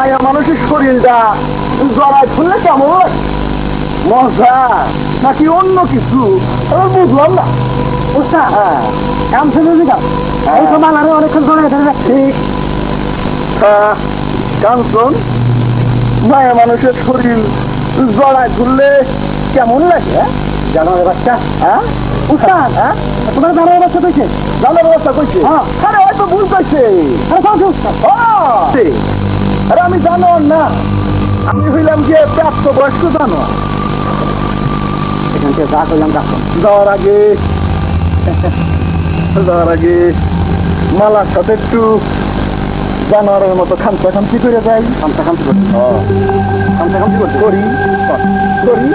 মায়া মানুষের শরীরটা জড়ায় খুললে কেমন? মজা? নাকি অন্য কিছু? আমি বুঝলাম না। হ্যাঁ। শুনে দিলাম এই তো মালারে অনেকক্ষণ ধরে ধরে ঠিক আহ, কাঞ্চন মায়া মানুষের শরীর জড়ায় কেমন লাগে হ্যাঁ? বাচ্চা? হ্যাঁ? উস্তাদ হ্যাঁ? তোমার কইছে? কইছে? হ্যাঁ। আরে হয়তো ভুল কইছে। আরে কইছে উস্তাদ আরে আমি জানোয়ার না। আমি হইলাম যে প্রাপ্ত বয়স্ক জানোয়ার। এখান থেকে যা করলাম তা যাওয়ার আগে যাওয়ার আগে মালার সাথে একটু জানোয়ারের মতো খামচা খামচি করে যাই। খামচা খামচি করি খামচা খামচি করতে করি করি।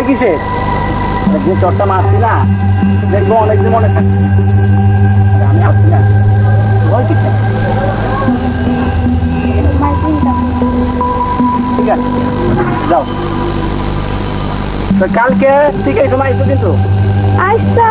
ভয় কিসে? যে চরটা মারছি না, দেখব অনেকদিন মনে থাকছে। আমি আসছি না। ভয় কিসে? ঠিক আছে, যাও। কালকে ঠিক সময় কিন্তু? আচ্ছা